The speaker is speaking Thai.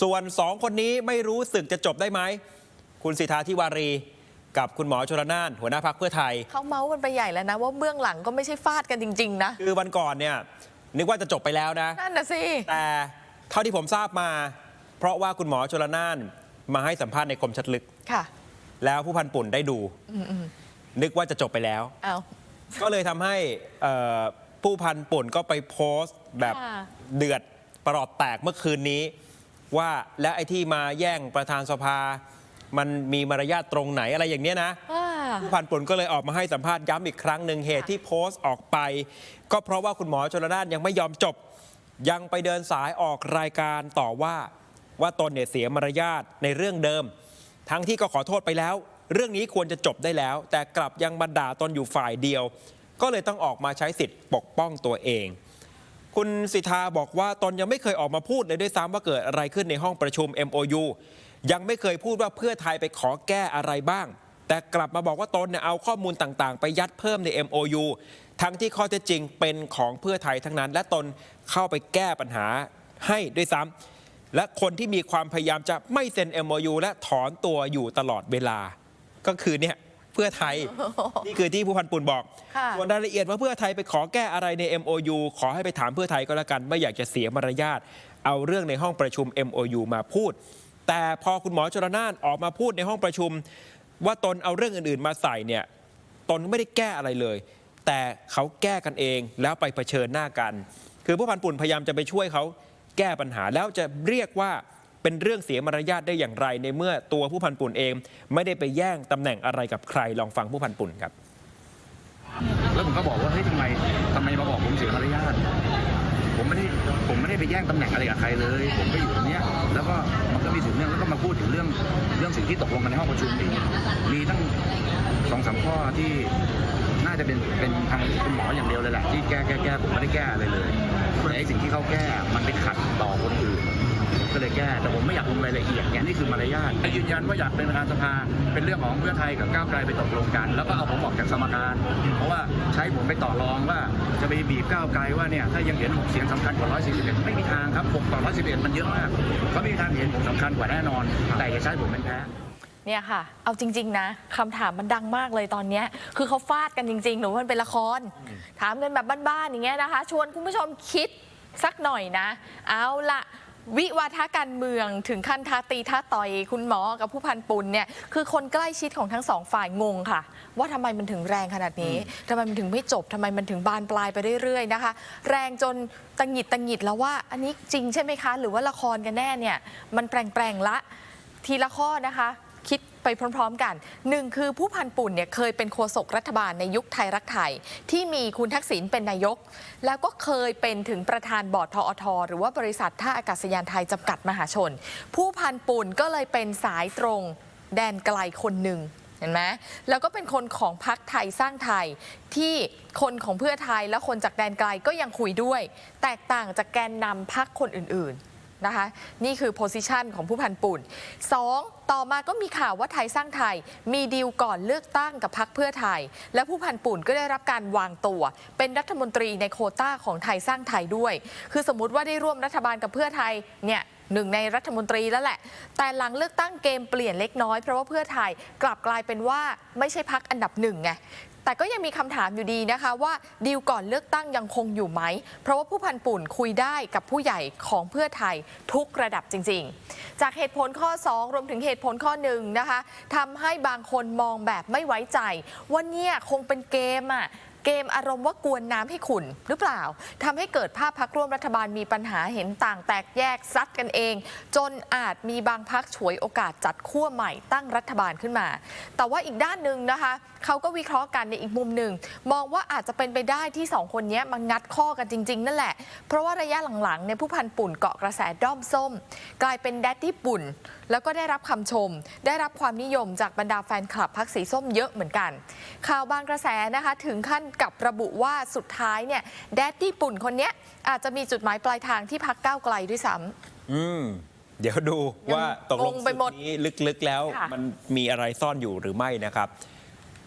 ส่วนสองคนนี้ไม่รู้สึกจะจบได้ไหม คุณสิทธาธิวารี กับคุณหมอชลนาน หัวหน้าพักเพื่อไทย เขาเมาส์กันไปใหญ่แล้วนะ ว่าเบื้องหลังก็ไม่ใช่ฟาดกันจริง ๆ นะ คือวันก่อนเนี่ยนึกว่าจะจบไปแล้วนะ นั่นนะสิ แต่เท่าที่ผมทราบมา เพราะว่าคุณหมอชลนานมาให้สัมภาษณ์ในคมชัดลึก ค่ะ แล้วผู้พันปุ่นได้ดูนึกว่าจะจบไปแล้วเอาก็เลยทำให้เอ่อผู้พันปุ่นก็ไปโพสต์แบบค่ะ เดือดประหลอดแตกเมื่อคืนนี้ ว่าและไอ้ที่มาแย่งประธานสภา มันมีมารยาทตรงไหนอะไรอย่างเนี้ยนะอ่าผู้พันปุ่นก็เลยออกมาให้สัมภาษณ์ย้ำอีกครั้งหนึ่งเหตุที่โพสต์ออกไป ก็เพราะว่าคุณหมอชลนานยังไม่ยอมจบ ยังไปเดินสายออกรายการต่อว่าว่าตนเนี่ยเสียมารยาทในเรื่องเดิม ทั้งที่ก็ขอโทษไปแล้ว เรื่องนี้ควรจะจบได้แล้ว แต่กลับยังมาด่าตนอยู่ฝ่ายเดียว ก็เลยต้องออกมาใช้สิทธิ์ปกป้องตัวเอง คุณสิทธาบอกว่าตนยังไม่เคยออกมาพูดเลยด้วยซ้ำว่าเกิดอะไรขึ้นในห้องประชุม MOU ยังไม่เคยพูดว่าเพื่อไทยไปขอแก้อะไรบ้าง แต่กลับมาบอกว่าตนเนี่ยเอาข้อมูลต่างๆ ไปยัดเพิ่มใน MOU ทั้งที่ข้อเท็จจริงเป็นของเพื่อไทยทั้งนั้น และตนเข้าไปแก้ปัญหาให้ด้วยซ้ำและคนที่มีความพยายามจะไม่เซ็น MOU และถอนตัวอยู่ตลอดเวลา ก็คือเนี่ย เพื่อไทย นี่คือที่ผู้พันปุ่นบอก ค่ะ ส่วนรายละเอียดว่าเพื่อไทยไปขอแก้อะไรใน MOU ขอให้ไปถามเพื่อไทยก็แล้วกัน ไม่อยากจะเสียมารยาทเอาเรื่องในห้องประชุม MOU มาพูด แต่พอคุณหมอชลนานออกมาพูดในห้องประชุม ว่าตนเอาเรื่องอื่นๆ มาใส่เนี่ยตนไม่ได้แก้อะไรเลย แต่เขาแก้กันเองแล้วไปเผชิญหน้ากัน คือผู้พันปุ่นพยายามจะไปช่วยเขาแก้ปัญหาแล้วจะเรียกว่า เป็นเรื่องเสียมารยาทได้อย่างไร ในเมื่อตัวผู้พันปุ่นเอง ไม่ได้ไปแย่งตำแหน่งอะไรกับใครลองฟังผู้พันปุ่นครับ แล้วผมก็บอกว่าเฮ้ยทำไมทำไมมาบอกผมเสียมารยาทผมไม่ได้ผมไม่ได้ไปแย่งตำแหน่งอะไรกับใครเลย ผมก็อยู่ตรงเนี้ยแล้วก็มันก็มีถึงเรื่องแล้วก็มาพูดถึงเรื่องเรื่องสิ่งที่ตกลงกันในห้องประชุมอีกมีตั้งสองสามข้อที่น่าจะเป็นเป็นทางคุณหมออย่างเดียวเลยแหละที่แก้แก้แก้ผมไม่ได้แก้อะไรเลยแต่ไอ้สิ่งที่เขาแก้มันไปขัดต่อคนอื่น ก็เลยแก้แต่ผมไม่อยากลงรายละเอียดเนี่ยนี่คือมารยาทยืนยันว่าอยากเป็นประธานสภา เป็นเรื่องของเพื่อไทยกับก้าวไกลไปตกลงกัน แล้วก็เอาผมออกจากสมการ เพราะว่าใช้ผมไปต่อรองว่าจะไปบีบก้าวไกลว่าเนี่ยถ้ายังเห็น6เสียงสำคัญกว่า141ไม่มีทางครับ6ต่อ111มันเยอะมากเขาไม่มีทางเห็นผมสำคัญกว่าแน่นอน แต่อย่าใช้ผมเป็นแพ้เนี่ยค่ะ เอาจริง ๆ นะคำถามมันดังมากเลยตอนเนี้ยคือเขาฟาดกันจริง ๆหนูว่ามันเป็นละคร ถามกันแบบบ้าน ๆ อย่างเงี้ยนะคะ ชวนคุณผู้ชมคิดสักหน่อยนะ เอาละ วิวาทะการเมืองถึงขั้นท้าตีท้าต่อยคุณหมอกับผู้พันปุนเนี่ยคือคนใกล้ชิดของทั้งสองฝ่ายงงค่ะ ว่าทำไมมันถึงแรงขนาดนี้ทำไมมันถึงไม่จบทำไมมันถึงบานปลายไปเรื่อยๆนะคะ แรงจนตังหงิดตังหงิดแล้วว่า อันนี้จริงใช่ไหมคะ หรือว่าละครกันแน่เนี่ยมันแปลงๆละทีละข้อนะคะ คิดไปพร้อม ๆ กันหนึ่งคือผู้พันปุ่นเนี่ยเคยเป็นโฆษกรัฐบาลในยุคไทยรักไทย ที่มีคุณทักษิณเป็นนายก แล้วก็เคยเป็นถึงประธานบอร์ดทอท หรือว่าบริษัทท่าอากาศยานไทยจำกัดมหาชน ผู้พันปุ่นก็เลยเป็นสายตรงแดนไกลคนหนึ่งเห็นไหมแล้วก็เป็นคนของพรรคไทยสร้างไทยที่คนของเพื่อไทยและคนจากแดนไกลก็ยังคุยด้วย แตกต่างจากแกนนำพรรคคนอื่นๆ นะคะ นี่คือโพสิชันของผู้พันปุ่น 2. ต่อมาก็มีข่าวว่าไทยสร้างไทย มีดีลก่อนเลือกตั้งกับพักเพื่อไทย และผู้พันปุ่นก็ได้รับการวางตัว เป็นรัฐมนตรีในโคต้าของไทยสร้างไทยด้วย คือสมมติว่าได้ร่วมรัฐบาลกับเพื่อไทยเนี่ยหนึ่งในรัฐมนตรีแล้วแหละ แต่หลังเลือกตั้งเกมเปลี่ยนเล็กน้อย เพราะว่าเพื่อไทยกลับกลายเป็นว่าไม่ใช่พักอันดับหนึ่งไง แต่ก็ยังมีคำถามอยู่ดีนะคะว่าดีลก่อนเลือกตั้งยังคงอยู่ไหม เพราะว่าผู้พันปุ่นคุยได้กับผู้ใหญ่ของเพื่อไทยทุกระดับจริง ๆ จากเหตุผลข้อ 2 รวมถึงเหตุผลข้อหนึ่งนะคะทำให้บางคนมองแบบไม่ไว้ใจว่าเนี่ยคงเป็นเกมอะ เกมอารมณ์ว่ากวนน้ำให้ขุนหรือเปล่าทำให้เกิดภาพพักร่วมรัฐบาลมีปัญหาเห็นต่างแตกแยกซัดกันเอง จนอาจมีบางพักฉวยโอกาสจัดขั้วใหม่ตั้งรัฐบาลขึ้นมา แต่ว่าอีกด้านหนึ่งนะคะเขาก็วิเคราะห์กันในอีกมุมหนึ่ง มองว่าอาจจะเป็นไปได้ที่สองคนนี้มางัดข้อกันจริง ๆ นั่นแหละ เพราะว่าระยะหลังๆเนี่ยผู้พันปุ่นเกาะกระแสด้อมส้ม กลายเป็นแดดดี้ปุ่นแล้วก็ได้รับคำชม ได้รับความนิยมจากบรรดาแฟนคลับพักสีส้มเยอะเหมือนกัน ข่าวบางกระแสนะคะ ถึงขั้นกับระบุว่าสุดท้ายเนี่ยแดดดี้ปุ่นคนเนี้ยอาจจะมีจุดหมายปลายทางที่พักก้าวไกลด้วยซ้ำอืมเดี๋ยวดูว่าตกลงงงไปหมดสูตรนี้ลึกๆแล้วค่ะมันมีอะไรซ่อนอยู่หรือไม่นะครับ